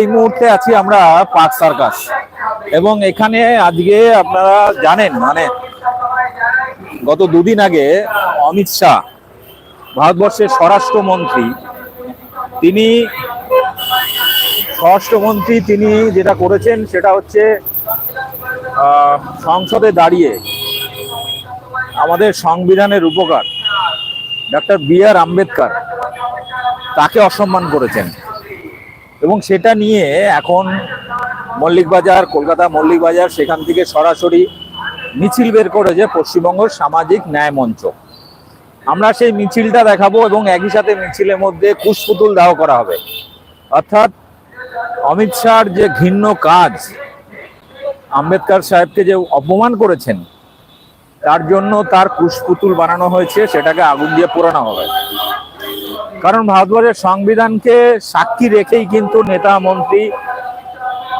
এই মুহূর্তে আছি আমরা পার্ক সার্কাস। এবং এখানে আজকে আপনারা জানেন মানে গত দুদিন আগে অমিত শাহ, ভারতবর্ষের স্বরাষ্ট্রমন্ত্রী, তিনি স্বরাষ্ট্রমন্ত্রী তিনি যেটা করেছেন সেটা হচ্ছে সংসদে দাঁড়িয়ে আমাদের সংবিধানের উপকার ডক্টর বি আর আম্বেদকর, তাকে অসম্মান করেছেন। এবং সেটা নিয়ে এখন মল্লিক বাজার, কলকাতা মল্লিক বাজার, সেখান থেকে সরাসরি মিছিল বের করেছে পশ্চিমবঙ্গ সামাজিক ন্যায় মঞ্চ। আমরা সেই মিছিলটা দেখাবো এবং একই সাথে মিছিলের মধ্যে কুশপুতুল দাহ করা হবে। অর্থাৎ অমিত শাহর যে ঘৃণ্য কাজ, আম্বেদকর সাহেবকে যে অপমান করেছেন, তার জন্য তার কুশপুতুল বানানো হয়েছে, সেটাকে আগুন দিয়ে পোড়ানো হবে। কারণ ভারতবর্ষের সংবিধানকে সাক্ষী রেখেই কিন্তু নেতা মন্ত্রী,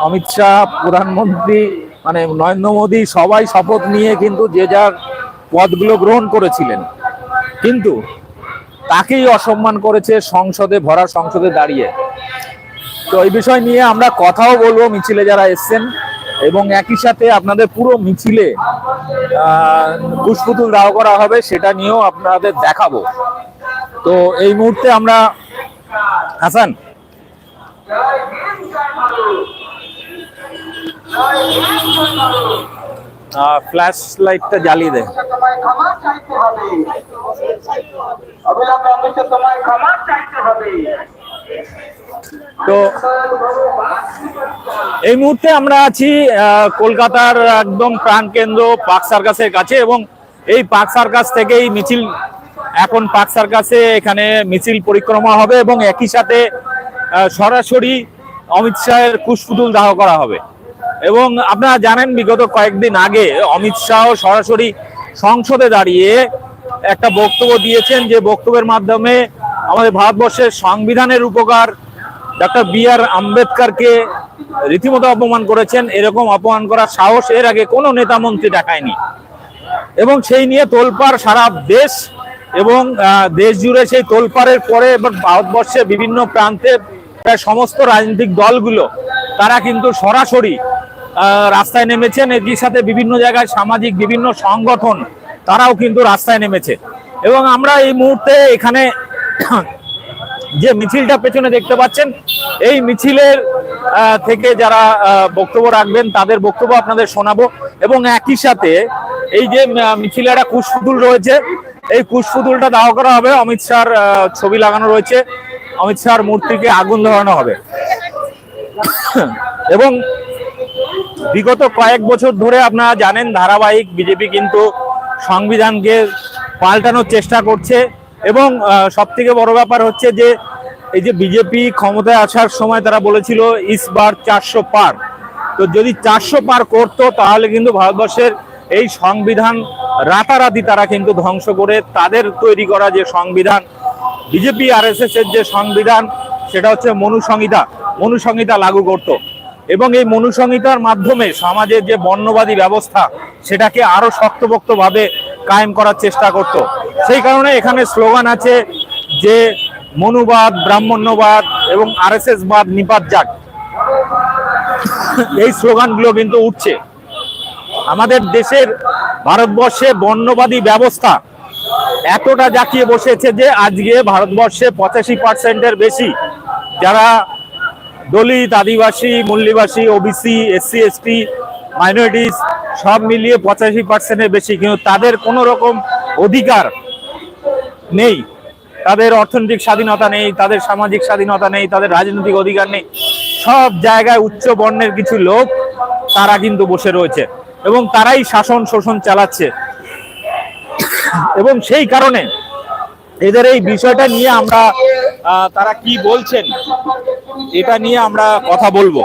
অমিত শাহ, প্রধানমন্ত্রী মানে নরেন্দ্র মোদী সবাই শপথ নিয়ে কিন্তু যে যার পদগুলো গ্রহণ করেছিলেন। কিন্তু তাকেই অসম্মান করেছে সংসদে, ভরা সংসদে দাঁড়িয়ে। তো এই বিষয় নিয়ে আমরা কথাও বলব, মিছিলে যারা এসছেন এবং একই সাথে আপনাদের পুরো মিছিলে পুষ্পুতুল দাহ করা হবে, সেটা নিয়েও আপনাদের দেখাবো। তো এই মুহূর্তে আমরা হাসান। ফ্ল্যাশ লাইটটা জ্বালিয়ে দে তোমায় ক্ষমা চাইতে হবে অবিলম্বে অমিত তোমায় ক্ষমা চাইতে হবে তো এই মুহূর্তে আমরা আছি কলকাতার একদম প্রাণকেন্দ্র পার্ক সার্কাসের কাছে এবং এই পার্ক সার্কাস থেকেই মিছিল এখন পার্ক সার্কাসে এখানে মিছিল পরিক্রমা হবে এবং একই সাথে সরাসরি অমিত শাহের কুশপুতুল দাহ করা হবে। এবং আপনারা জানেন, বিগত কয়েকদিন আগে অমিত শাহ সরাসরি সংসদে দাঁড়িয়ে একটা বক্তব্য দিয়েছেন যে বক্তব্যের মাধ্যমে আমাদের ভারতবর্ষের সংবিধানের উপকার ডক্টর বি আর আম্বেদকরকে রীতিমতো অপমান করেছেন। এরকম অপমান করার সাহস এর আগে কোনো নেতা মন্ত্রী দেখায়নি। এবং সেই নিয়ে তোলপাড় সারা দেশ এবং দেশ জুড়ে সেই তোলপাড়ের পরে এবার ভারতবর্ষে বিভিন্ন প্রান্তে প্রায় সমস্ত রাজনৈতিক দলগুলো তারা কিন্তু সরাসরি রাস্তায় নেমেছেন। এর সাথে বিভিন্ন জায়গায় সামাজিক বিভিন্ন সংগঠন তারাও কিন্তু রাস্তায় নেমেছে। এবং আমরা এই মুহূর্তে এখানে যে মিছিলটা পেছনে দেখতে পাচ্ছেন এই মিছিলের থেকে যারা বক্তব্য রাখবেন তাদের বক্তব্য আপনাদের শোনাবো। এবং একই সাথে এই যে আহ, মিছিলে একটা রয়েছে এই কুশপুতুলটা দাহ করা হবে। অমিত শাহর ছবি লাগানো রয়েছে। অমিত শাহর মূর্তিকে আগুন ধরানো হবে। এবং বিগত কয়েক বছর ধরে আপনারা জানেন, ধারাবাহিক বিজেপি কিন্তু সংবিধানকে পাল্টানোর চেষ্টা করছে। এবং সব থেকে বড় ব্যাপার হচ্ছে যে, এই যে বিজেপি ক্ষমতায় আসার সময় তারা বলেছিল ইসবার চারশো পার। তো যদি চারশো পার করতো, তাহলে কিন্তু ভারতবর্ষের এই সংবিধান রাতারাতি তারা কিন্তু ধ্বংস করে তাদের তৈরি করা যে সংবিধান, বিজেপি আর এস এর যে সংবিধান, সেটা হচ্ছে মনুসংহিতা। মনুসংহিতা লাগু করত। এবং এই মনুসংহিতার মাধ্যমে সমাজের যে বর্ণবাদী ব্যবস্থা, সেটাকে আরও শক্তপোক্তভাবে কায়েম করার চেষ্টা করত। সেই কারণে এখানে স্লোগান আছে যে মনুবাদ, ব্রাহ্মণ্যবাদ এবং আরএসএস বাদ নিপাত যাক। এই স্লোগানগুলো কিন্তু উঠছে। আমাদের দেশের ভারতবর্ষে বর্ণবাদী ব্যবস্থা এতটা জাকিয়ে বসেছে যে আজকে ভারতবর্ষে পঁচাশি পার্সেন্টের বেশি যারা দলিত, আদিবাসী, মূল্যবাসী ওবিসি এসসি এসটি মাইনরিটিস সব মিলিয়ে পঁচাশি পার্সেন্টের বেশি। কিন্তু তাদের কোনো রকম অধিকার নেই। তাদের অর্থনৈতিক স্বাধীনতা নেই, তাদের সামাজিক স্বাধীনতা নেই, তাদের রাজনৈতিক অধিকার নেই। সব জায়গায় উচ্চ বর্ণের কিছু লোক তারা কিন্তু বসে রয়েছে। এবং তারাই শাসন শোষণ চালাচ্ছে। এবং সেই কারণে এদের এই বিষয়টা নিয়ে আমরা তারা কি বলছেন, এটা নিয়ে আমরা কথা বলব।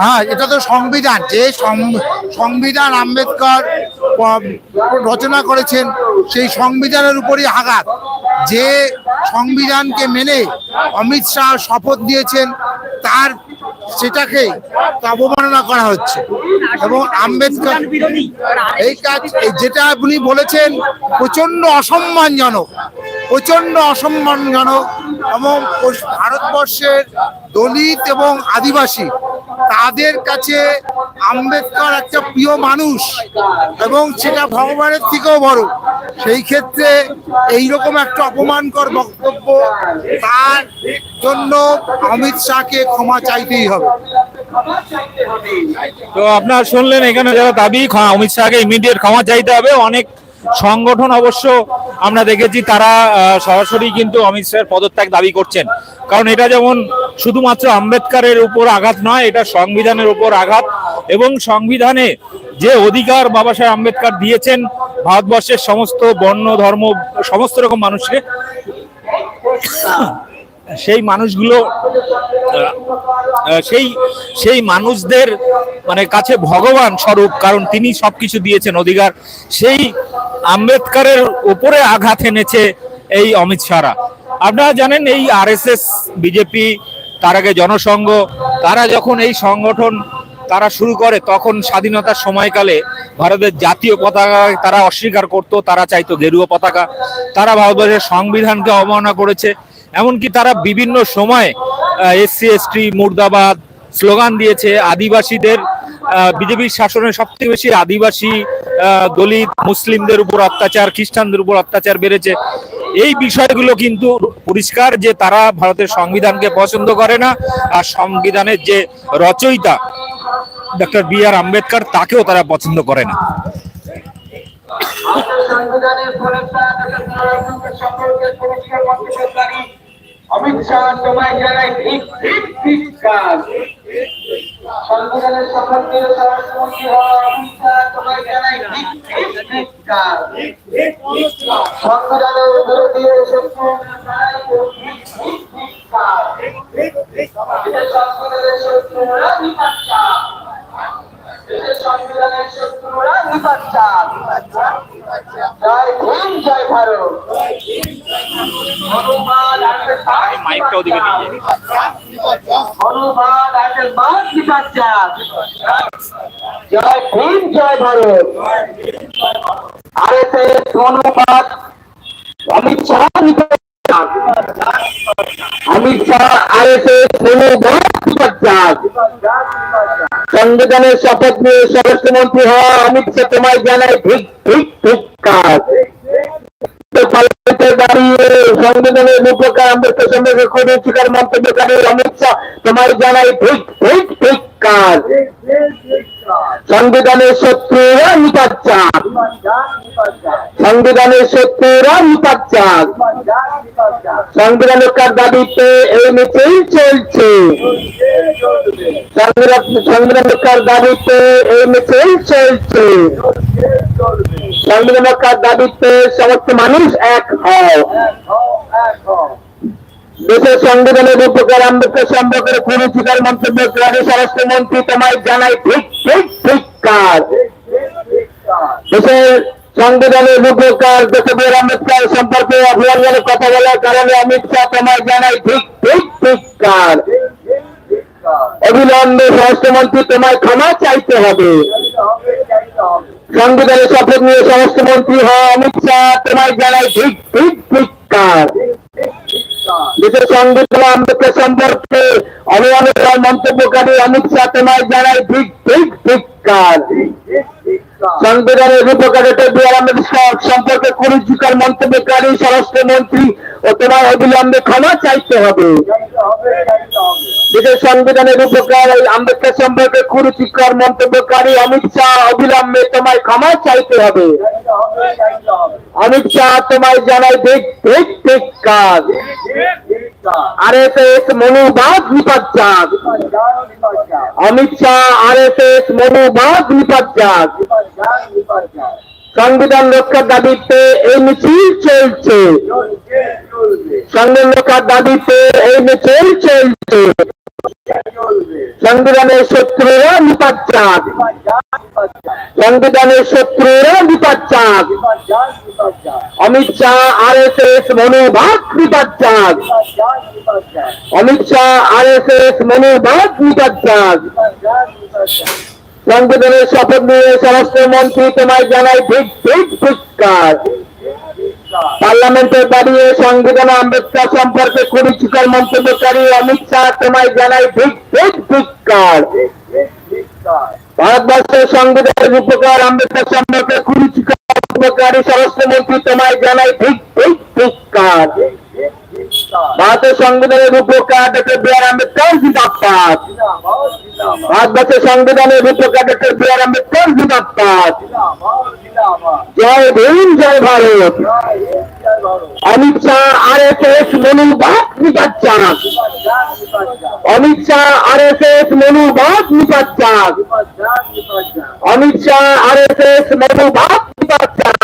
হ্যাঁ এটা তো সংবিধান। যে সংবিধান আম্বেদকর রচনা করেছেন, সেই সংবিধানের উপরই আঘাত। যে সংবিধানকে মেনে অমিত শাহ শপথ দিয়েছেন, তার সেটাকে অবমাননা করা হচ্ছে। এবং আম্বেদকর এই কাজ যেটা আপনি বলেছেন প্রচণ্ড অসম্মানজনক প্রচণ্ড অসম্মানজনক এবং ভারতবর্ষের দলিত এবং আদিবাসী তাদের কাছে আম্বেদকর একটা প্রিয় মানুষ এবং সেটা ভগবানের থেকেও বড়। সেই ক্ষেত্রে এইরকম একটা অপমানকর বক্তব্য তার জন্য অমিত শাহকে ক্ষমা চাইতেই হবে। তো আপনারা শুনলেন, এখানে যারা দাবি, অমিত শাহকে ইমিডিয়েট ক্ষমা চাইতে হবে। অনেক সংগঠন অবশ্য আমরা দেখেছি তারা সরাসরি কিন্তু অমিত শাহের পদত্যাগ দাবি করছেন। কারণ এটা যেমন শুধুমাত্র আম্বেদকারের উপর আঘাত নয়, এটা সংবিধানের উপর আঘাত এবং সংবিধানে যে অধিকার বাবা সাহেব আম্বেদকার দিয়েছেন ভারতবর্ষের সমস্ত বর্ণ, ধর্ম, সমস্ত রকম মানুষকে সেই মানুষগুলো সেই সেই মানুষদের মানে কাছে ভগবান স্বরূপ, কারণ তিনি সবকিছু দিয়েছেন অধিকার। সেই আম্বেদকারের উপরে আঘাত এনেছে এই অমিত শাহরা। আপনারা জানেন এই আরএসএস, বিজেপি, তার আগে জনসংঘ, তারা যখন এই সংগঠন তারা শুরু করে, তখন স্বাধীনতার সময়কালে ভারতের জাতীয় পতাকা তারা অস্বীকার করত, তারা চাইতো গেরুয়া পতাকা। তারা ভারতবর্ষের সংবিধানকে অবমাননা করেছে। এমনকি তারা বিভিন্ন সময় এসসি এসটি মুর্দাবাদ স্লোগান দিয়েছে আদিবাসীদের বিজেপির শাসনে সবথেকে বেশি আদিবাসী দলিত মুসলিমদের উপর অত্যাচার, খ্রিস্টানদের উপর অত্যাচার বেড়েছে। এই বিষয়গুলো কিন্তু পরিষ্কার যে তারা ভারতের সংবিধানকে পছন্দ করে না, আর সংবিধানের যে রচয়িতা ডক্টর বি আর আম্বেদকর, তাকেও তারা পছন্দ করে না। সংবিধানের অমিত শাহ তোমায় জানাই ঠিক ঠিক ঠিক কাজ। সংবিধানের শপথ নিয়ে স্বরাষ্ট্রমন্ত্রী হওয়া অমিত তোমায় জানাই ঠিক ঠিক ঠিক কাজ সংবিধানের বিরোধী শত্রু জানাই ঠিক ঠিক ঠিক কাজ এটা সংবিধানের শত্রুরা নিপাচ্ছা সংবিধানের শত্রুরা নিপাচ্ছা জয় ভীম জয় ভারত। হনুমান নিপাচ্ছা জয় ভীম, জয় ভারত। হনুমান অমিত শাহ অমিত শাহ হনুমান নিপাচ্ছা সংবিধানের শপথ নিয়ে স্বরাষ্ট্রমন্ত্রী হওয়া অমিত শাহ তোমায় জানায় ঠিক ঠিক ঠিক কাজ। পার্লামেন্টে দাঁড়িয়ে সংবিধানের রূপকার আম্বেদকর সম্পর্কে খুবই শিকার মন্তব্যকারী অমিত শাহ তোমায় জানাই ঠিক ঠিক ঠিক কাজ। সংবিধানের শত্রুরা নিপাচ্ছা সংবিধানের শত্রুরা নিপাচ্ছা সংবিধান রক্ষার দাবিতে এই মিছিল চলছে? সংবিধান সংবিধান রক্ষার দাবিতে এই মিছিল চলছে? সংবিধান রক্ষার দাবিতে সমস্ত মানুষ এক হও? দেশের সংবিধানের উপকার আম্বেদকর সম্পর্কে খুবই শিকার মন্তব্য করে স্বরাষ্ট্রমন্ত্রী তোমায় জানাই ঠিক ঠিক ঠিক কাজ দেশের সংবিধানের উপকার দেশের আম্বেদকর সম্পর্কে অভিনন্দনের কথা বলার কারণে অমিত শাহ তোমায় জানাই ঠিক ঠিক ঠিক কাজ অবিলম্বে স্বরাষ্ট্রমন্ত্রী তোমায় ক্ষমা চাইতে হবে। সংবিধানের শপথ নিয়ে স্বরাষ্ট্রমন্ত্রী হওয়া অমিত শাহ তোমায় জানাই ঠিক ঠিক ঠিক কাজ দেশের সংবিধান আম্বেদকর সম্পর্কে অবমাননার মন্তব্যকারী অমিত শাহ তোমায় জানাই ঠিক ঠিক ঠিক কাজ। সংবিধানের রূপকার বি আর আম্বেদকর সম্পর্কে কুরুচিকর মন্তব্যকারী স্বরাষ্ট্রমন্ত্রী ও তোমায় অবিলম্বে ক্ষমা চাইতে হবে। দেশের সংবিধানের উপকার এই আম্বেদকর সম্পর্কে কুরুচিকর মন্তব্যকারী অমিত শাহ অবিলম্বে তোমায় ক্ষমা চাইতে হবে। অমিত শাহ তোমায় জানাই ঠিক ঠিক ঠিক কাজ। আর এস এস মনোভাব নিপাচ্চাক Amit Shah R S S মনোভাব নিপাচ্চাক সংবিধান রক্ষার দাবিতে এই মিছিল চলছে। সংবিধান রক্ষার দাবিতে এই মিছিল চলছে। সংবিধানের শত্রুরা নিপাত চাঁদ সংবিধানের শত্রুরা নিপাত চাঁদ Amit Shah R S S মনোভাব নিপাত চাঁদ Amit Shah R S S মনোভাব নিপাত চাঁদ সংবিধানের শপথ নিয়ে স্বরাষ্ট্রমন্ত্রী তোমায় জানাই ঠিক ঠিক ধিক্কার পার্লামেন্টে দাঁড়িয়ে সংবিধান আম্বেদকর সম্পর্কে কুরুচিকর মন্তব্যকারী অমিত শাহ তোমায় জানাই ঠিক ঠিক ধিক্কার ভারতবর্ষের সংবিধানের রূপকার আম্বেদকর সম্পর্কে কুরুচিকর মন্তব্যকারী স্বরাষ্ট্রমন্ত্রী তোমায় জানাই ঠিক ঠিক ধিক্কার ভারতের সংবিধানের রূপকার ডক্টর বি আর আম্বেদকর জিন্দাবাদ। ভারতবর্ষের সংবিধানের রূপকার ডক্টর বি আর আম্বেদকর জয় ভীম, জয় Bharat. Amit Shah R S S Manu মনোভাব নিপাচ্চান Amit Shah R S S Manu মনোভাব নিপাচ্চান Amit Shah R S S মনোভাব নিপাচ্চান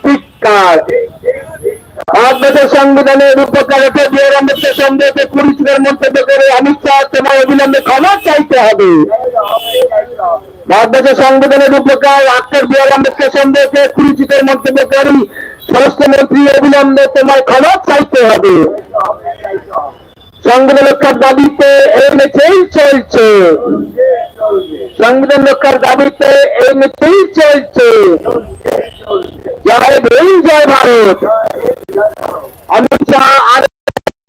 সংবিধানের রূপকার বিহার আম্বেদকর মন্তব্য করে অমিত তোমার অবিলম্বে ক্ষমা চাইতে হবে। ভারতবর্ষের সংবিধানের রূপকার ডাক্তার বিহার আম্বেদকর সম্পর্কে কুরুচিকর মন্তব্যকারী স্বরাষ্ট্রমন্ত্রী অবিলম্বে তোমার ক্ষমা চাইতে হবে। সংবিধান রক্ষার দাবিতে এই চলছে। সংবিধান রক্ষার দাবিতে এই মিছিল চলছে। জয় ভীম, জয় ভারত। অমিত শাহ আর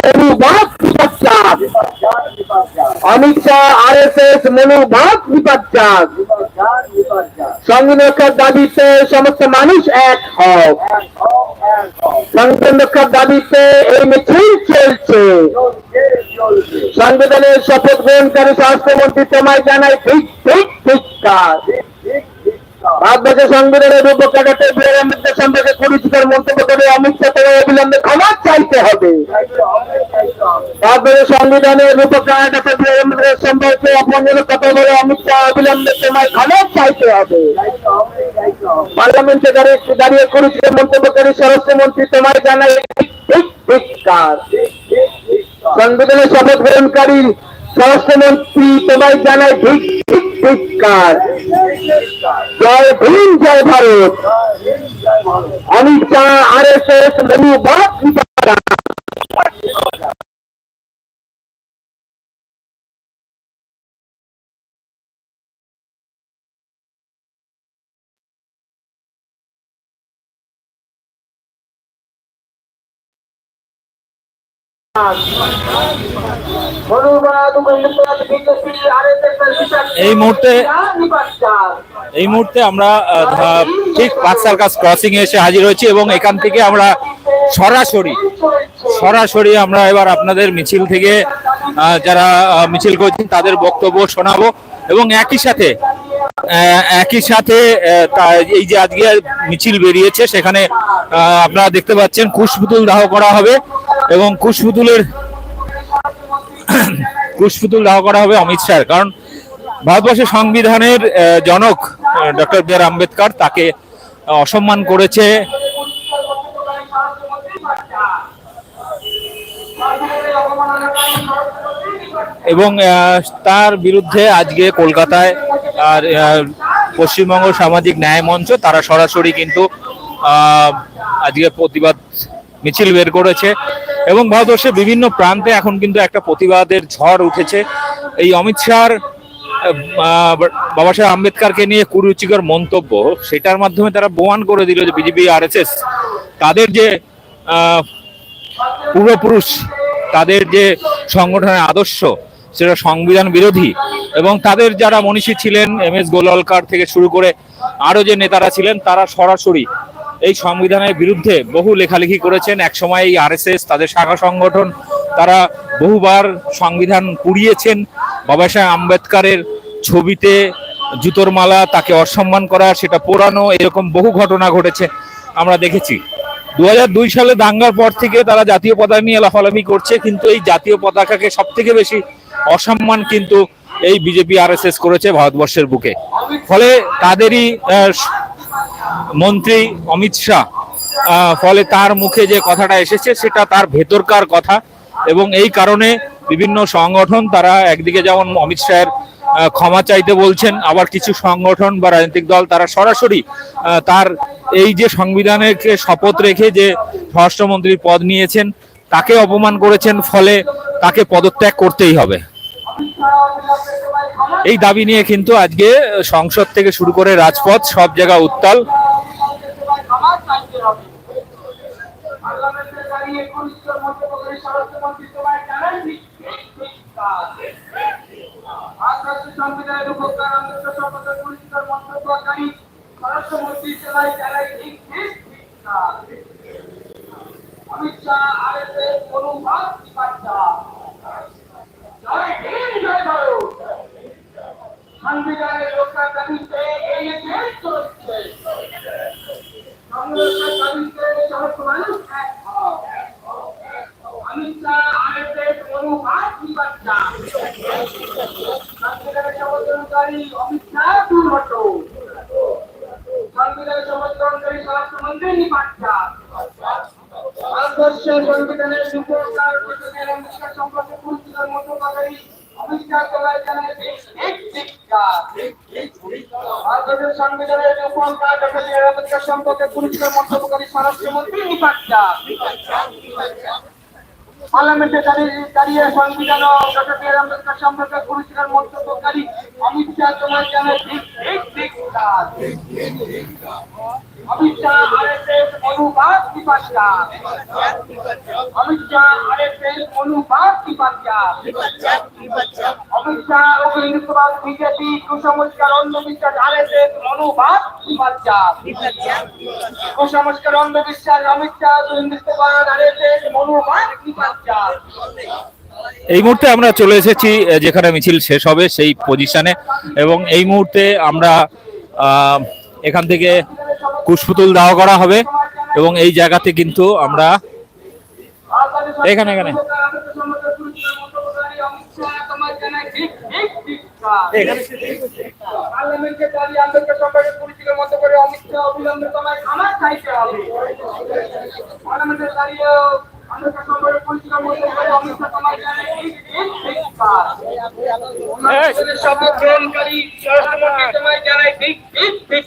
মনোভাব বিপচ্চাদ Amit Shah R S S মনোভাব বিপচ্চাদ সংবিধান রক্ষার দাবিতে সমস্ত মানুষ এক হও। সংরক্ষার রক্ষার দাবিতে এই মিছিল চলছে। সংবিধানের শপথ গ্রহণকারী স্বাস্থ্যমন্ত্রী তোমায় জানাই ঠিক ঠিক ধিক্কার ভারতবর্ষের সংবিধানের রূপকাঠাতে বীর আম্বেদকর সম্পর্কে পরিচিতার মন্তব্য করে অমিত শাহ অবিলম্বে ক্ষমা চাইতে হবে ভারতবর্ষের সংবিধানের রূপকাঠাতে বীর আম্বেদকর সম্পর্কে অপমানজনক কথা বলে অমিত শাহ অবিলম্বে তোমায় ক্ষমা চাইতে হবে পার্লামেন্টে দাঁড়িয়ে দাঁড়িয়ে করেছিল মন্তব্যকারী স্বরাষ্ট্রমন্ত্রী তোমায় ধিক্কার সংবিধানের শপথ গ্রহণকারী স্বরাষ্ট্রমন্ত্রী তোমায় জানায় ঠিক ঠিক ধিক্কার জয় ভীম, জয় ভারত। আমি চা আর এস এস মনোভাব এই মুহূর্তে- এই মুহূর্তে আমরা ঠিক পাঁচ সার্কাস ক্রসিং এসে হাজির হয়েছি এবং এখান থেকে আমরা সরাসরি সরাসরি আমরা এবার আপনাদের মিছিল থেকে যারা মিছিল করছেন তাদের বক্তব্য শোনাবো এবং একই সাথে একই সাথে এই যে আজকে মিছিল বেরিয়েছে, সেখানে আপনারা দেখতে পাচ্ছেন কুশপুতুল দাহ করা হবে। এবং কুশপুতুলের কুশপুতুল দাহ করা হবে অমিত শাহের। কারণ ভারতবর্ষের সংবিধানের জনক ডক্টর বি আর আম্বেদকর তাকে অসম্মান করেছে। এবং তার বিরুদ্ধে আজকে কলকাতায় আর পশ্চিমবঙ্গ সামাজিক ন্যায় মঞ্চ, তারা সরাসরি কিন্তু আজকে প্রতিবাদ মিছিল বের করেছে এবং ভারতবর্ষের বিভিন্ন প্রান্তে এখন কিন্তু একটা প্রতিবাদের ঝড় উঠেছে। এই অমিত শাহর বাবা সাহেব আম্বেদকরকে নিয়ে কুরুচিকর মন্তব্য, সেটার মাধ্যমে তারা প্রমাণ করে দিল যে বিজেপি আর তাদের যে পূর্বপুরুষ, তাদের যে সংগঠনের আদর্শ, সেটা সংবিধান বিরোধী এবং তাদের যারা মনীষী ছিলেন, এম এস গোলওয়ালকার থেকে শুরু করে আরও যে নেতারা ছিলেন, তারা সরাসরি এই সংবিধানের বিরুদ্ধে বহু লেখালেখি করেছেন। একসময় এই আরএসএস, তাদের শাখা সংগঠন, তারা বহুবার সংবিধান পুড়িয়েছেন। বাবা সাহেব আম্বেদকারের ছবিতে জুতোর মালা, তাকে অসম্মান করা, সেটা পোড়ানো, এরকম বহু ঘটনা ঘটেছে। আমরা দেখেছি। দু দুই সালে দাঙ্গার পর থেকে তারা জাতীয় পতাকা নিয়ে লাফালাফি করছে, কিন্তু এই জাতীয় পতাকাকে সব থেকে বেশি অসম্মান কিন্তু এই বিজেপি আরএসএস করেছে ভারতবর্ষের বুকে। ফলে তাদেরই মন্ত্রী অমিত শাহ ফলে তার মুখে যে কথাটা এসেছে সেটা তার ভেতরকার কথা এবং এই কারণে বিভিন্ন সংগঠন তারা একদিকে যেমন অমিত শাহের ক্ষমা চাইতে বলছেন, আবার কিছু সংগঠন বা রাজনৈতিক দল তারা সরাসরি তার এই যে সংবিধানের শপথ রেখে যে স্বরাষ্ট্রমন্ত্রীর পদ নিয়েছেন, তাকে অপমান করেছেন, ফলে তাকে পদত্যাগ করতেই হবে। এই দাবি নিয়ে কিন্তু আজকে সংসদ থেকে শুরু করে রাজপথ, সব জায়গা উত্তাল। অমিত শাহ ভারত সংবিধানের রক্ষার দাবিতে এই দেশ চলছে সংরক্ষার দাবিতে সমস্ত মানুষ এক হও। অমিত শাহ আরএসএস অনুবাদ বার্তা সংবিধানের সমর্থনকারী সংবিধানের উপকার সম্পর্কে পুরস্কার মন্তব্যকারী স্বরাষ্ট্রমন্ত্রী নিপাট্টা পার্লামেন্টে দাঁড়িয়ে সংবিধান আম্বেদকর সম্পর্কে পুরস্কার মন্তব্যকারী অমিত শাহ তোমার কাজ। অমিত শাহ অনুবাদ বিপাশা অমিত শাহ আরএসএস অনুবাদ বিপাশা অমিত শাহ বিজেপি কুসংস্কার অন্ধবিশ্বাস বিপাশা কুসংস্কার অন্ধবিশ্বাস অমিত শাহ বিপাশা এই মুহূর্তে আমরা চলে এসেছি যেখানে মিছিল শেষ হবে সেই পজিশনে এবং এই মুহূর্তে আমরা এখান থেকে কুশপুতুল দাহ করা হবে। এবং এই জায়গাতে কিন্তু আমরা এখানে, এখানে। পার্লামেন্টে দাঁড়িয়ে আম্বেদকর সম্পর্কে পরিচিতির মতো করে অমিত শাহ অবিলম্বে তোমায় ক্ষমা চাইতে হবে। পার্লামেন্টে দাঁড়িয়ে আম্বেদকর সম্পর্কে পরিচিতির মতো করে অমিত শাহ তোমায় ঠিক শপথ গ্রহণকারী স্বরাষ্ট্রমন্ত্রী তোমায় জানায় ঠিক ঠিক ঠিক।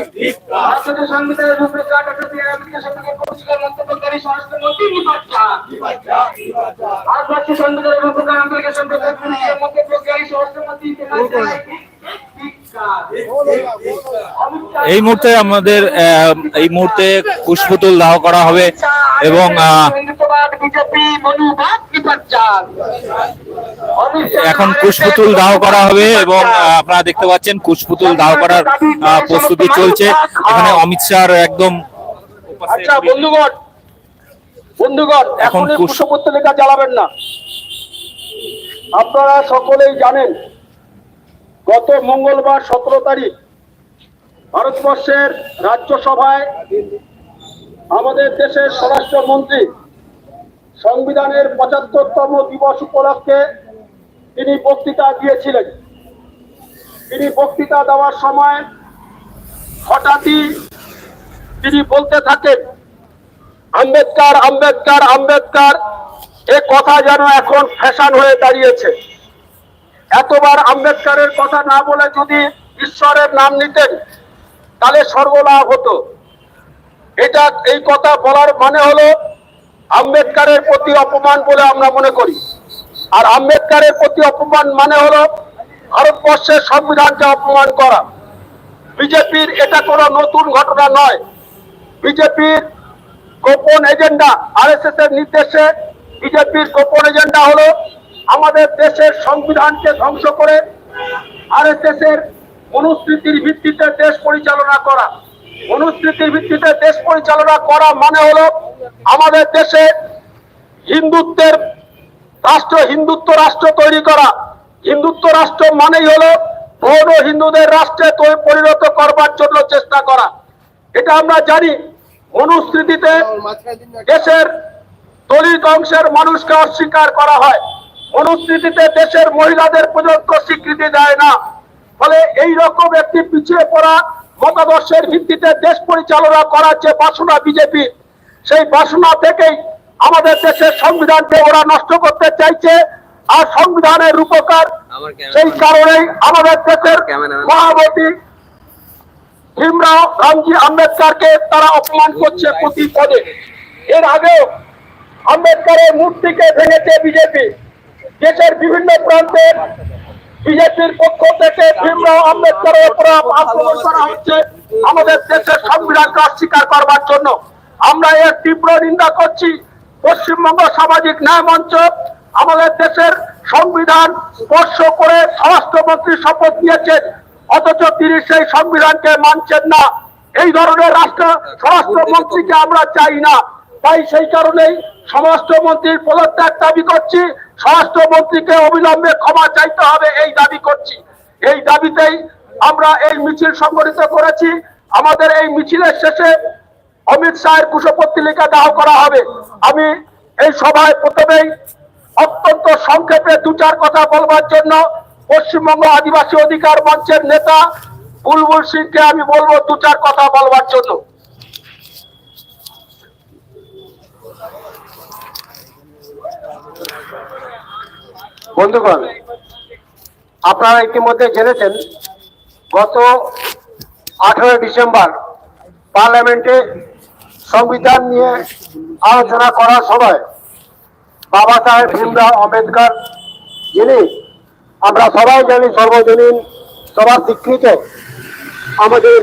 কাজ। ভারতের সংবিধানের রূপরেখা ডক্টর বি আর আম্বেদকর সম্পর্কে পরিচালনা মন্তব্যকারী স্বরাষ্ট্রমন্ত্রী নিপাট্টা ভারতবর্ষের সংবিধানের রূপরেখা আম্বেদকর সম্পর্কে পরিচালনা মন্তব্যকারী স্বরাষ্ট্রমন্ত্রী এই মুহূর্তে আমাদের এই মুহূর্তে কুশপুতুল দাহ করা হবে এবং এখন কুশপুতুল দাহ করা হবে এবং আপনারা দেখতে পাচ্ছেন কুশপুতুল দাহ করার প্রস্তুতি চলছে। এখানে অমিত শাহ একদম আচ্ছা বন্ধুগণ বন্ধুগণ এখন চালাবেন না। আপনারা সকলেই জানেন গত মঙ্গলবার সতেরো তারিখ ভারতবর্ষের রাজ্যসভায় আমাদের দেশের স্বরাষ্ট্রমন্ত্রী সংবিধানের পঁচাত্তরতম দিবস উপলক্ষে তিনি বক্তৃতা দিয়েছিলেন। তিনি বক্তৃতা দেওয়ার সময় হঠাৎই তিনি বলতে থাকেন, আম্বেদকার আম্বেদকার আম্বেদকার, এ কথা যেন এখন ফ্যাশন হয়ে দাঁড়িয়েছে। এতবার আম্বেদকারের কথা না বলে যদি ঈশ্বরের নাম নিতেন, তাহলে সর্বলাভ হতো। এটা এই কথা বলার মানে হলো আম্বেদকারের প্রতি অপমান বলে আমরা মনে করি। আর আম্বেদকারের প্রতি অপমান মানে হলো ভারতবর্ষের সংবিধানকে অপমান করা। বিজেপির এটা কোনো নতুন ঘটনা নয়। বিজেপির গোপন এজেন্ডা আরএসএস এর নির্দেশে বিজেপির গোপন এজেন্ডা হলো আমাদের দেশের সংবিধানকে ধ্বংস করে আরএসএস এর অনুস্মৃতির ভিত্তিতে দেশ পরিচালনা করা। অনুস্মৃতির ভিত্তিতে দেশ পরিচালনা করা মানে হলো আমাদের দেশে হিন্দুত্বের রাষ্ট্র হিন্দুত্ব রাষ্ট্র তৈরি করা। হিন্দুত্ব রাষ্ট্র মানেই হলো বৌদ্ধ হিন্দুদের রাষ্ট্রে পরিণত করবার জন্য চেষ্টা করা। এটা আমরা জানি। অনুস্মৃতিতে দেশের দলিত অংশের মানুষকে অস্বীকার করা হয়। অনুস্মৃতিতে দেশের মহিলাদের পর্যন্ত স্বীকৃতি দেয় না। ফলে এই রকম একটি পিছিয়ে পড়া মতাদর্শের ভিত্তিতে দেশ পরিচালনা করার যে বাসনা বিজেপি সেই বাসনা থেকেই আমাদের দেশের সংবিধানকে ওরা নষ্ট করতে চাইছে আর সংবিধানের রূপকার সেই কারণেই আমাদের দেশের মহাবতী ভীমরাও রামজি আম্বেদকারকে তারা অপমান করছে প্রতি পদে। এর আগেও আম্বেদকারের মূর্তিকে ভেঙেছে বিজেপি। দেশের বিভিন্ন প্রান্তে বিজেপির পক্ষ থেকে ভীমরাও আম্বেদকারের উপর আক্রমণ করা হচ্ছে আমাদের দেশের সংবিধানকে অস্বীকার করবার জন্য। আমরা এর তীব্র নিন্দা করছি পশ্চিমবঙ্গ সামাজিক ন্যায় মঞ্চ, আমাদের দেশের সংবিধান স্পর্শ করে স্বরাষ্ট্রমন্ত্রী শপথ নিয়েছেন, অথচ তিনি সেই সংবিধানকে মানছেন না। এই ধরনের রাষ্ট্র স্বরাষ্ট্রমন্ত্রীকে আমরা চাই না। তাই সেই কারণেই স্বরাষ্ট্রমন্ত্রীর পদত্যাগ দাবি করছি। স্বরাষ্ট্রমন্ত্রীকে অবিলম্বে ক্ষমা চাইতে হবে, এই দাবি করছি। এই দাবিতেই আমরা এই মিছিল সংগঠিত করেছি। আমাদের এই মিছিলের শেষে অমিত শাহের কুশপত্রিকা দাহ করা হবে। আমি এই সভায় প্রথমেই অত্যন্ত সংক্ষেপে দু চার কথা বলবার জন্য পশ্চিমবঙ্গ আদিবাসী অধিকার মঞ্চের নেতা বুলবুল সিংকে আমি বলব দু চার কথা বলবার জন্য। বন্ধুগণ, আপনারা ইতিমধ্যে জেনেছেন, গত আঠারোই ডিসেম্বর পার্লামেন্টে সংবিধান নিয়ে আলোচনা করার সময় বাবা সাহেব ভীমরাও আম্বেদকর যিনি, আমরা সবাই জানি সর্বজনীন সবার স্বীকৃত আমাদের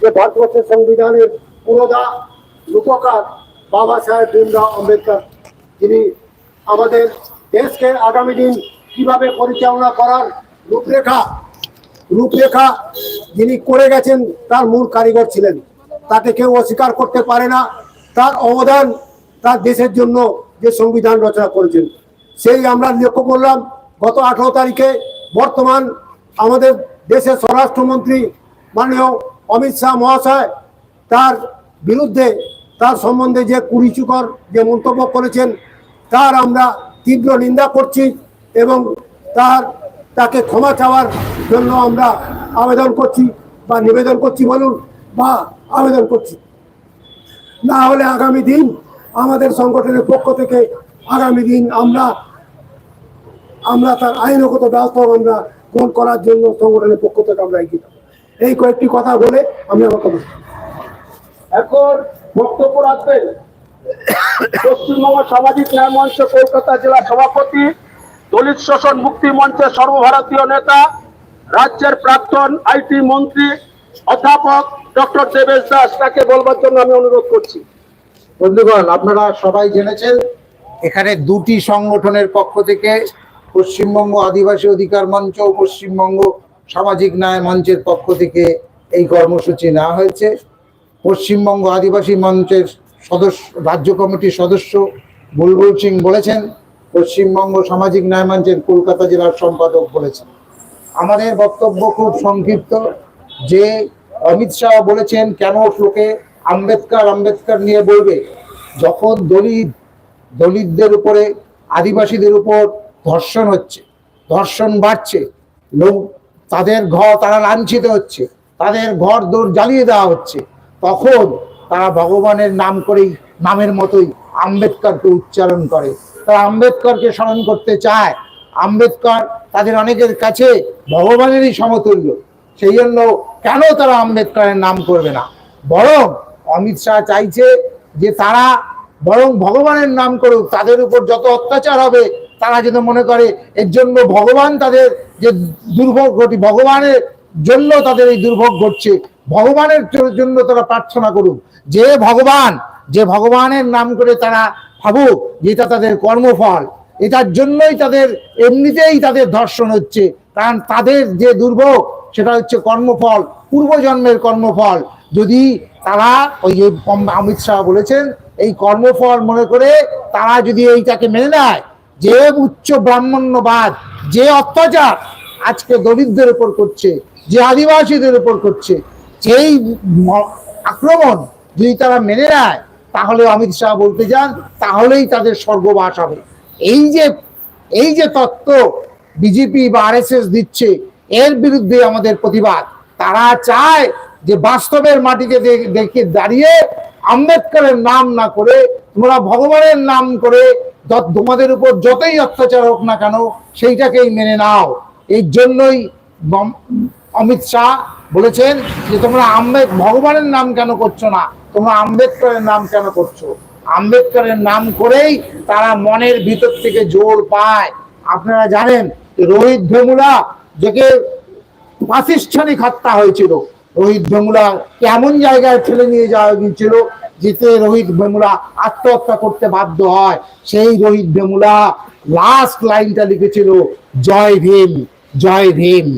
যে ভারতবর্ষের সংবিধানের পুরোধা রূপকার বাবা সাহেব ভীমরাও আম্বেদকর, যিনি আমাদের দেশকে আগামী দিন কীভাবে পরিচালনা করার রূপরেখা রূপরেখা যিনি করে গেছেন, তার মূল কারিগর ছিলেন। তাকে কেউ অস্বীকার করতে পারে না। তার অবদান তার দেশের জন্য যে সংবিধান রচনা করেছেন, সেই আমরা লক্ষ্য করলাম, গত আঠারো তারিখে বর্তমান আমাদের দেশের স্বরাষ্ট্রমন্ত্রী মাননীয় অমিত শাহ মহাশয় তার বিরুদ্ধে, তার সম্বন্ধে যে কুরুচিকর যে মন্তব্য করেছেন, তার আমরা তীব্র নিন্দা করছি এবং তার, তাকে ক্ষমা চাওয়ার জন্য আমরা আবেদন করছি বা নিবেদন করছি বলুন বা আবেদন করছি। না হলে আগামী দিন আমাদের সংগঠনের পক্ষ থেকে আগামী দিন আমরা আমরা তার আইনগত ব্যবস্থা আমরা গ্রহণ করার জন্য সংগঠনের পক্ষ থেকে আমরা এগিয়ে। এই কয়েকটি কথা বলে আমি আমার কথা এখন বক্তব্য রাখবেন। পশ্চিমবঙ্গ সামাজিক ন্যায় মঞ্চ কলকাতা জেলা সভাপতি, দলিত শোষণ মুক্তি মঞ্চের সর্বভারতীয় নেতা, রাজ্যের প্রাক্তন আইটি মন্ত্রী, অধ্যাপক ডক্টর দেবেশ দাস, তাকে বলবার জন্য আমি অনুরোধ করছি। বন্ধুগণ, আপনারা সবাই জেনেছেন, এখানে দুটি সংগঠনের পক্ষ থেকে পশ্চিমবঙ্গ আদিবাসী অধিকার মঞ্চ ও পশ্চিমবঙ্গ সামাজিক ন্যায় মঞ্চের পক্ষ থেকে এই কর্মসূচি নেওয়া হয়েছে। পশ্চিমবঙ্গ আদিবাসী মঞ্চের সদস্য, রাজ্য কমিটির সদস্য বুলবুল সিং বলেছেন, পশ্চিমবঙ্গ সামাজিক ন্যায় মঞ্চের কলকাতা জেলার সম্পাদক বলেছেন। আমাদের বক্তব্য খুব সংক্ষিপ্ত, যে অমিত শাহ বলেছেন, কেন লোকে আম্বেদকর আম্বেদকর নিয়ে বলবে? যখন দলিত, দলিতদের উপরে, আদিবাসীদের উপর ধর্ষণ হচ্ছে, ধর্ষণ বাড়ছে, লোক, তাদের ঘর তারা লাঞ্ছিত হচ্ছে, তাদের ঘর দৌড় জ্বালিয়ে দেওয়া হচ্ছে, তখন তারা ভগবানের নাম করেই, নামের মতোই আম্বেদকরকে উচ্চারণ করে। তারা আম্বেদকরকে স্মরণ করতে চায়। আম্বেদকর তাদের অনেকের কাছে ভগবানেরই সমতুল্য। সেই জন্য কেন তারা আম্বেদকরের নাম করবে না? বরং অমিত শাহ চাইছে যে তারা বরং ভগবানের নাম করুক। তাদের উপর যত অত্যাচার হবে, তারা যেন মনে করে, এর জন্য ভগবান তাদের যে দুর্ভোগ ঘটি, ভগবানের জন্য তাদের এই দুর্ভোগ ঘটছে। ভগবানের জন্য তারা প্রার্থনা করুক যে ভগবান, যে ভগবানের নাম করে তারা ভাবুক যে এটা তাদের কর্মফল। এটার জন্যই তাদের এমনিতেই তাদের ধর্ষণ হচ্ছে। কারণ তাদের যে দুর্ভোগ, সেটা হচ্ছে কর্মফল, পূর্বজন্মের কর্মফল। যদি তারা ওই যে অমিত শাহ বলেছেন, এই কর্মফল মনে করে তারা যদি এইটাকে মেনে নেয়, যে উচ্চ ব্রাহ্মণ্যবাদ, যে অত্যাচার আজকে দরিদ্রের উপর করছে যে আদিবাসীদের উপর করছে। ম- আক্রমণ যদি তারা মেনে নেয়, তাহলে অমিত শাহ বলতে যান, তাহলেই তাদের স্বর্গবাস হবে। এই যে এই যে তত্ত্ব বিজেপি বা আরএসএস দিচ্ছে, এর বিরুদ্ধে আমাদের প্রতিবাদ। তারা চায় যে বাস্তবের মাটিতে দেখে দাঁড়িয়ে আম্বেদকরের নাম না করে, তোমরা ভগবানের নাম করে তোমাদের উপর যতই অত্যাচার হোক না কেন, সেইটাকেই মেনে নাও। এই জন্যই অমিত শাহ বলেছেন যে তোমরা আম্বেদ ভগবানের নাম কেন করছ না? তোমরা আম্বেদকরের নাম কেন করছ? আম্বেদকরের নাম করেই তারা মনের ভিতর থেকে জোর পায়। আপনারা জানেন রোহিত ভেমুলা যাকে প্রাতিষ্ঠানিক হত্যা হয়েছিল। রোহিত ভেমুলা কেমন জায়গায় ঠেলে নিয়ে যাওয়া গিয়েছিল যেতে রোহিত ভেমুলা আত্মহত্যা করতে বাধ্য হয়। সেই রোহিত ভেমুলা লাস্ট লাইনটা লিখেছিল, জয় ভীম। জয় ভীম।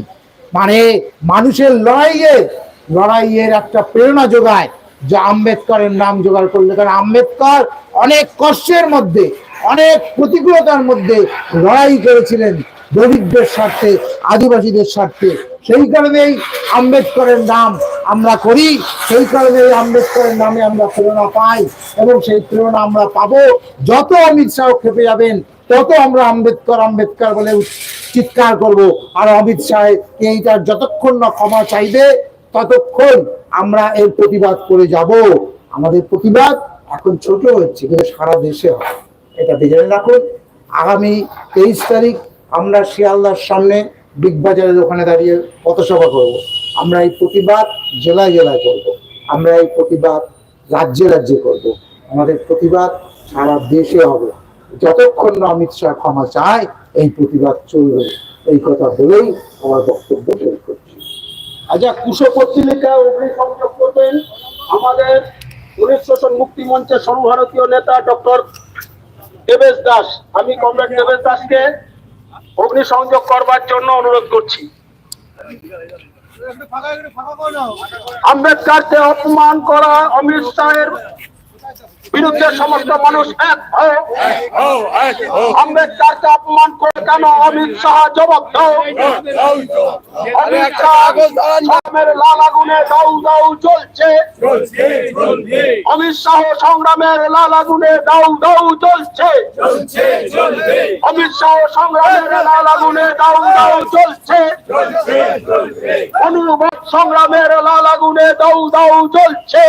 মানে মানুষের লড়াইয়ের লড়াইয়ের একটা প্রেরণা যোগায় যা আম্বেদকরের নাম জোগাড় করলে। কারণ আম্বেদকর অনেক কষ্টের মধ্যে, অনেক প্রতিকূলতার মধ্যে লড়াই করেছিলেন দরিদ্রের স্বার্থে, আদিবাসীদের স্বার্থে। সেই কারণেই আম্বেদকরের নাম আমরা করি, সেই কারণেই আম্বেদকরের নামে আমরা প্রেরণা পাই এবং সেই প্রেরণা আমরা পাবো। যত অমিত শাহ খেপে যাবেন তত আমরা আম্বেদকর আম্বেদকর বলে চিৎকার করব। আর অমিত শাহ এইটার যতক্ষণ না ক্ষমা চাইবে, ততক্ষণ আমরা এর প্রতিবাদ করে যাব। আমাদের প্রতিবাদ এখন ছোট হচ্ছে, কিন্তু সারা দেশে হয়। এটা জেনে রাখুন। আগামী তেইশ তারিখ আমরা শিয়ালদার সামনে বিগ বাজারের ওখানে দাঁড়িয়ে পথসভা করব। আমরা এই প্রতিবাদ জেলায় জেলায় করব। আমরা এই প্রতিবাদ রাজ্যে রাজ্যে করব। আমাদের প্রতিবাদ সারা দেশে হবে। যতক্ষণ না অমিত শাহ ক্ষমা চায় এই প্রতিবাদ চলবে। এই কথা বলেই আমার বক্তব্য শেষ করছি। আচ্ছা কুশো পত্রিকা অগ্নিসংযোগ করবেন আমাদের পুলিশ শোষণ মুক্তি মঞ্চের সর্বভারতীয় নেতা ডক্টর দেবেশ দাস। আমি কমরেড দেবেশ দাসকে অগ্নিসংযোগ করবার জন্য অনুরোধ করছি। আম্বেদকারকে অপমান করা অমিত শাহের বিরুদ্ধে সমস্ত মানুষ এক আম্বেদকারকে অপমান করে কেন অমিত শাহ জবাব দাও। অমিত শাহ সংগ্রামের লাল আগুনে দাউ দাউ চলছে অমিত শাহ সংগ্রামের লাল আগুনে দাউ দাউ চলছে অমিত শাহ সংগ্রামের লাল আগুনে দাউ দাউ চলছে সংগ্রামের লাল আগুনে দাউ দাউ চলছে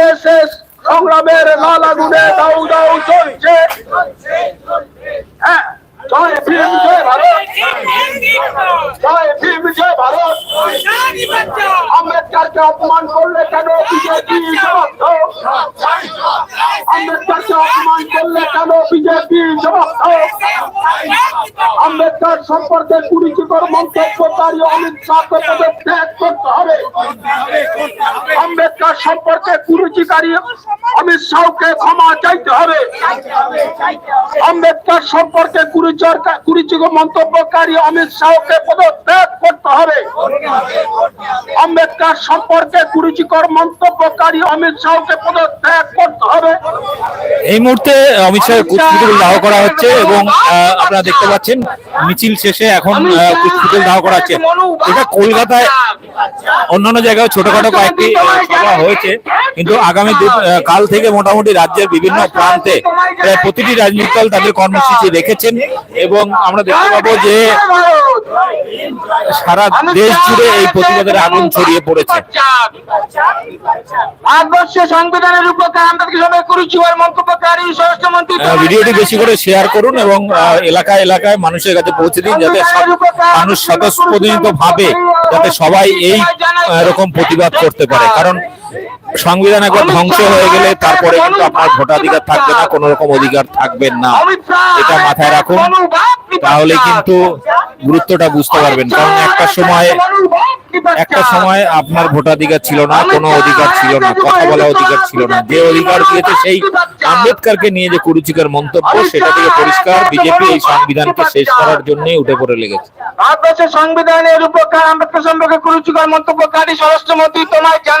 আরএসএস সংগ্রামের লাল আগুনে দাউ দাউ চলছে। হ্যাঁ জয় ভীম জয় ভারত। জয় ভীম জয় ভারত। আম্বেদকারকে অপমান করলে কেন বিজেপি জবাব আম্বেদকারকে অপমান করলে কেন বিজেপি জবাব দাও আম্বেদকর সম্পর্কে কুরুচিকর মন্তব্যকারী অমিত শাহকে পদত্যাগ করতে হবে। আম্বেদকর সম্পর্কে কুরুচিকারী অমিত শাহকে ক্ষমা চাইতে হবে। আম্বেদকর সম্পর্কে কুরুচর কুরুচিকর মন্তব্যকারী অমিত শাহকে পদত্যাগ করতে হবে। আম্বেদকর সম্পর্কে কুরুচিকর মন্তব্যকারী অমিত শাহকে পদত্যাগ করতে হবে। এই মুহূর্তে অমিত শাহের কুচপুতুল দাহ করা হচ্ছে এবং আপনারা দেখতে পাচ্ছেন মিছিল শেষে এখন কুচপুতুল দাহ করা হচ্ছে। এটা কলকাতায় অন্যান্য জায়গায় ছোটখাটো কয়েকটি সভা হয়েছে কিন্তু আগামী কাল থেকে মোটামুটি রাজ্যের বিভিন্ন প্রান্তে প্রায় প্রতিটি রাজনৈতিক দল তাদের কর্মসূচি রেখেছেন এবং আমরা দেখতে পাবো যে সারা দেশ জুড়ে এই প্রতিবাদের আগুন ছড়িয়ে পড়েছে। ভারতবর্ষের সংবিধানের উপকার আম্বেদকর সবাই কুরুচিকর মন্তব্যকারী স্বরাষ্ট্রমন্ত্রী ভিডিওটি বেশি করে শেয়ার করুন এবং এলাকায় এলাকায় মানুষের কাছে পৌঁছে দিন যাতে মানুষ স্বতঃস্ফূর্ত ভাবে যাতে সবাই এই রকম প্রতিবাদ করতে পারে। কারণ সংবিধান একবার ধ্বংস হয়ে গেলে তারপরে কিন্তু আপনার ভোটাধিকার থাকবে না কোনো রকম অধিকার থাকবে না। এটা মাথায় রাখুন। তাহলে কিন্তু গুরুত্বটা বুঝতে পারবেন। কারণ একটা সময় একটা সময় আপনার ভোটাধিকার ছিল না, কোনো অধিকার ছিল না, কথা বলা অধিকার ছিল না। যে অধিকার দিয়েছে সেই আম্বেদকারকে নিয়ে যে কুরুচিকার মন্তব্য, সেটা থেকে পরিষ্কার বিজেপি এই সংবিধানকে শেষ করার জন্যই উঠে পড়ে লেগেছে। ভারতবর্ষের সংবিধানের উপকার, আম্বেদকর সম্পর্কে কুরুচিকর মন্তব্যকারী স্বরাষ্ট্রমন্ত্রী তোমায়